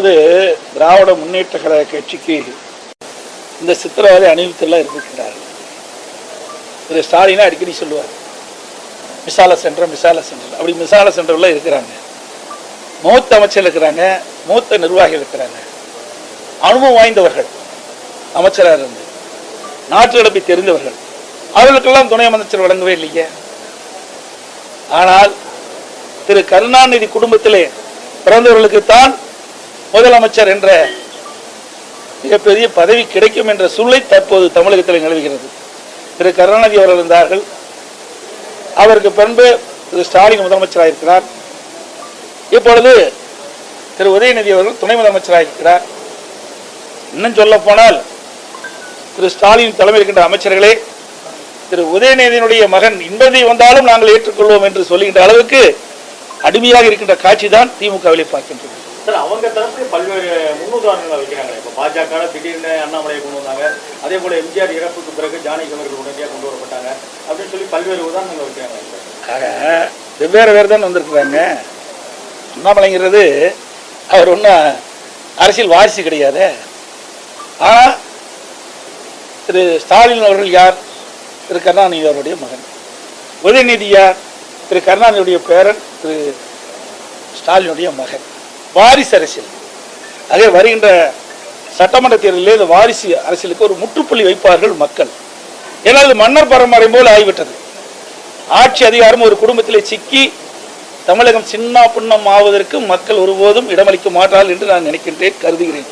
அதாவது திராவிட முன்னேற்ற கழக கட்சிக்கு இந்த சித்திரவதை அணிவித்தெல்லாம் இருந்திருக்கிறார்கள் திரு ஸ்டாலினா அடிக்கடி சொல்லுவார் மிசால சென்டர் மிசால சென்டர் அப்படி மிசால சென்டர்லாம் இருக்கிறாங்க. மூத்த அமைச்சர் இருக்கிறாங்க மூத்த நிர்வாகிகள் இருக்கிறாங்க. அனுபவம் வாய்ந்தவர்கள் அமைச்சராக இருந்து. நாட்டு நடப்பை தெரிந்தவர்கள். அவர்களுக்கெல்லாம் துணை அமைச்சர் வழங்கவே இல்லையே. ஆனால் திரு கருணாநிதி குடும்பத்திலே பிறந்தவர்களுக்குத்தான் முதலமைச்சர் என்ற மிகப்பெரிய பதவி கிடைக்கும் என்ற சூழலை தற்போது தமிழகத்தில் நிலவுகிறது. திரு கருணாநிதி அவர்கள் இருந்தார்கள். அவருக்கு பின்பு திரு ஸ்டாலின் முதலமைச்சராக இருக்கிறார். இப்பொழுது திரு உதயநிதி அவர்கள் துணை முதலமைச்சராக இருக்கிறார். இன்னும் சொல்ல போனால் திரு ஸ்டாலின் தலைமை இருக்கின்ற அமைச்சர்களே திரு உதயநிதியினுடைய மகன் இன்பதி வந்தாலும் நாங்கள் ஏற்றுக்கொள்வோம் என்று சொல்லுகின்ற அளவுக்கு அடிமையாக இருக்கின்ற காட்சி தான் திமுகவிலே பார்க்கின்றது. சார் அவங்க தரப்பு பல்வேறு முன்னுதாரணங்களை வைக்கிறாங்க. இப்போ பாஜக திடீர்னு அண்ணாமலையை கொண்டு வந்தாங்க. அதே போல் எம்ஜிஆர் இறப்புக்கு பிறகு ஜானகி அவர்கள் உடனடியாக கொண்டு வரப்பட்டாங்க. அப்படின்னு சொல்லி பல்வேறு உதாரணங்கள் வைக்கிறாங்க. ஆக வெவ்வேறு வேறு தான் வந்திருக்கிறாங்க. அண்ணாமலைங்கிறது அவர் ஒன்றும் அரசியல் வாரிசு கிடையாது. ஆனால் திரு ஸ்டாலின் அவர்கள் யார்? திரு கருணாநிதி அவருடைய மகன். உதயநிதி யார்? திரு கருணாநிதியுடைய பேரன் திரு ஸ்டாலினுடைய மகன். வாரிசு அரசியல். அதே வருகின்ற சட்டமன்ற தேர்தலில் இந்த வாரிசு அரசியலுக்கு ஒரு முற்றுப்புள்ளி வைப்பார்கள் மக்கள். ஏன்னா இது மன்னர் பரம்பரை போல் ஆகிவிட்டது. ஆட்சி அதிகாரம் ஒரு குடும்பத்திலே சிக்கி தமிழகம் சின்ன பின்னம் ஆவதற்கு மக்கள் ஒருபோதும் இடமளிக்க மாட்டார்கள் என்று நான் நினைக்கின்றேன் கருதுகிறேன்.